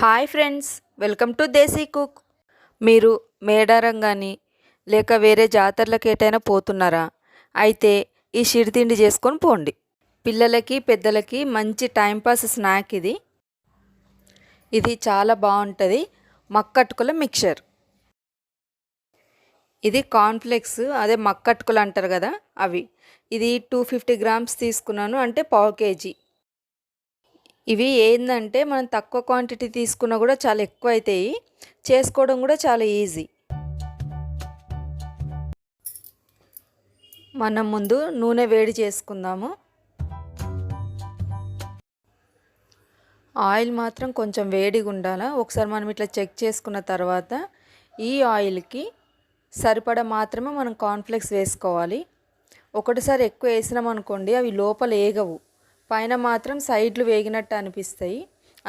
Hi friends welcome to Desi cook. మీరు మేడారం కానీ లేక వేరే జాతరలకు ఏటైనా పోతున్నారా? అయితే ఈ షిరితిండి చేసుకొని పోండి. పిల్లలకి పెద్దలకి మంచి టైంపాస్ స్నాక్ ఇది. ఇది చాలా బాగుంటుంది. మక్కట్టుకుల మిక్చర్. ఇది కార్న్ఫ్లెక్స్ అదే మక్కట్టుకులు అంటారు కదా అవి. ఇది టూ ఫిఫ్టీ గ్రామ్స్ తీసుకున్నాను అంటే పావు కేజీ. ఇవి ఏంటంటే మనం తక్కువ క్వాంటిటీ తీసుకున్నా కూడా చాలా ఎక్కువ అవుతాయి చేసుకోవడం కూడా చాలా ఈజీ మనం ముందు నూనె వేడి చేసుకుందాము. ఆయిల్ మాత్రం కొంచెం వేడిగా ఉండాలి? ఒకసారి మనం ఇట్లా చెక్ చేసుకున్న తర్వాత ఈ ఆయిల్కి సరిపడ మాత్రమే మనం కార్న్ఫ్లెక్స్ వేసుకోవాలి. ఒకటిసారి ఎక్కువ వేసినాం అనుకోండి అవి లోపల ఏగవు. పైన మాత్రం సైడ్లు వేగినట్టు అనిపిస్తాయి.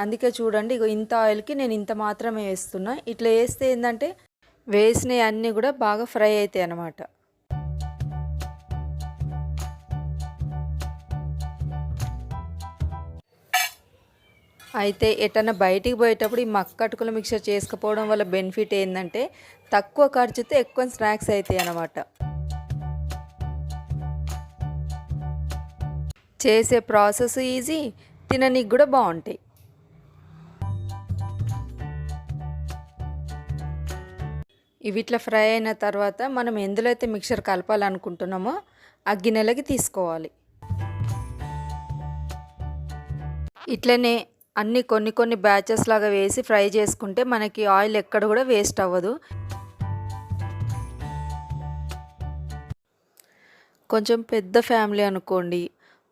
అందుకే చూడండి ఇగో ఇంత ఆయిల్కి నేను ఇంత మాత్రమే వేస్తున్నా. ఇట్లా వేస్తే ఏంటంటే వేసినవి అన్నీ కూడా బాగా ఫ్రై అవుతాయి అన్నమాట. అయితే ఎటన్నా బయటికి పోయేటప్పుడు ఈ మక్కటుకుల మిక్సర్ మిక్చర్ చేసుకుపోవడం వల్ల బెనిఫిట్ ఏంటంటే తక్కువ ఖర్చుతో ఎక్కువ స్నాక్స్ అవుతాయి అన్నమాట. చేసే ప్రాసెస్ ఈజీ తిననీకి కూడా బాగుంటాయి. ఇవి ఇట్లా ఫ్రై అయిన తర్వాత మనం ఎందులో అయితే మిక్చర్ కలపాలనుకుంటున్నామో ఆ గిన్నెలకి తీసుకోవాలి. ఇట్లనే అన్ని కొన్ని కొన్ని బ్యాచెస్ లాగా వేసి ఫ్రై చేసుకుంటే మనకి ఆయిల్ ఎక్కడ కూడా వేస్ట్ అవ్వదు. కొంచెం పెద్ద ఫ్యామిలీ అనుకోండి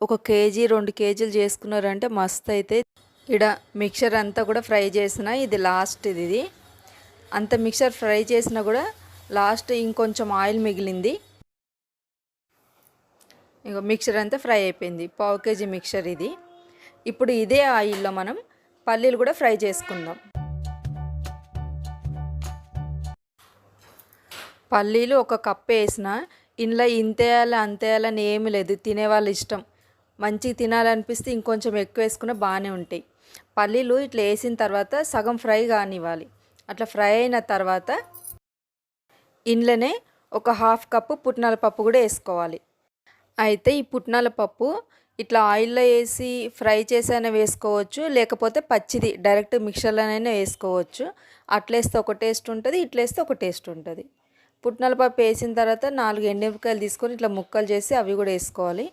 ఒక కేజీ రెండు కేజీలు చేసుకున్నారంటే మస్తు అయితే ఇడ మిక్చర్ అంతా కూడా ఫ్రై చేసిన ఇది లాస్ట్ ఇది అంత మిక్చర్ ఫ్రై చేసినా కూడా లాస్ట్ ఇంకొంచెం ఆయిల్ మిగిలింది. ఇక మిక్చర్ అంతా ఫ్రై అయిపోయింది. పావు కేజీ మిక్చర్ ఇది. ఇప్పుడు ఇదే ఆయిల్లో మనం పల్లీలు కూడా ఫ్రై చేసుకుందాం. పల్లీలు ఒక కప్ వేసిన ఇంట్లో ఇంతేయాలి అంతేయాలని ఏమి లేదు. తినేవాళ్ళ ఇష్టం. మంచిగా తినాలనిపిస్తే ఇంకొంచెం ఎక్కువ వేసుకున్న బాగానే ఉంటాయి. పల్లీలు ఇట్లా వేసిన తర్వాత సగం ఫ్రై కానివ్వాలి. అట్లా ఫ్రై అయిన తర్వాత ఇంట్లోనే ఒక హాఫ్ కప్పు పుట్నాల పప్పు కూడా వేసుకోవాలి. అయితే ఈ పుట్నాల పప్పు ఇట్లా ఆయిల్లో వేసి ఫ్రై చేసైనా వేసుకోవచ్చు లేకపోతే పచ్చిది డైరెక్ట్ మిక్సర్లోనైనా వేసుకోవచ్చు. అట్లేస్తే ఒక టేస్ట్ ఉంటుంది ఇట్లా వేస్తే ఒక టేస్ట్ ఉంటుంది. పుట్నాల పప్పు వేసిన తర్వాత నాలుగు ఎండుమిరపకాయలు తీసుకొని ఇట్లా ముక్కలు చేసి అవి కూడా వేసుకోవాలి.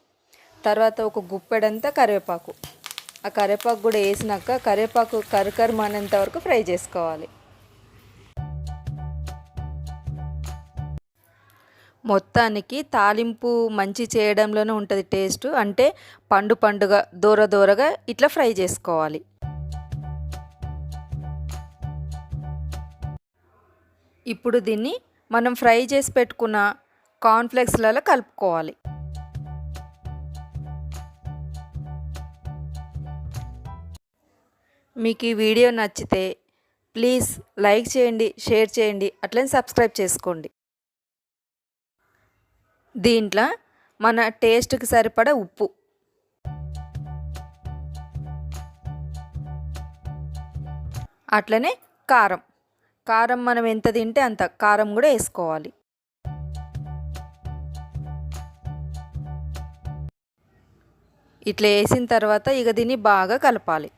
తర్వాత ఒక గుప్పెడంతా కరివేపాకు. ఆ కరివేపాకు కూడా వేసినాక కరివేపాకు కరకరమనేంత వరకు ఫ్రై చేసుకోవాలి. మొత్తానికి తాలింపు మంచి చేయడంలోనే ఉంటుంది టేస్ట్. అంటే పండు పండుగ దూర దూరగా ఇట్లా ఫ్రై చేసుకోవాలి. ఇప్పుడు దీన్ని మనం ఫ్రై చేసి పెట్టుకున్న కార్న్ఫ్లెక్స్లలో కలుపుకోవాలి. మీకు ఈ వీడియో నచ్చితే ప్లీజ్ లైక్ చేయండి షేర్ చేయండి అట్లనే సబ్స్క్రైబ్ చేసుకోండి. దీంట్లో మన టేస్ట్కి సరిపడా ఉప్పు. అట్లనే కారం. కారం మనం ఎంత తింటే అంత కారం కూడా వేసుకోవాలి. ఇట్లా వేసిన తర్వాత ఇక దీన్ని బాగా కలపాలి.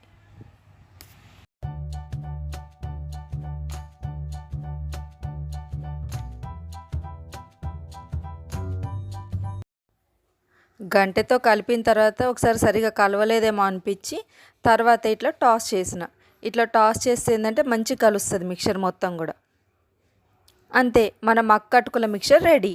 గంటతో కలిపిన తర్వాత ఒకసారి సరిగా కలవలేదేమో అనిపించి తర్వాత ఇట్లా టాస్ చేసిన. ఇట్లా టాస్ చేస్తే ఏంటంటే మంచి కలుస్తుంది మిక్చర్ మొత్తం కూడా. అంతే మన మక్కట్టుకుల మిక్చర్ రెడీ.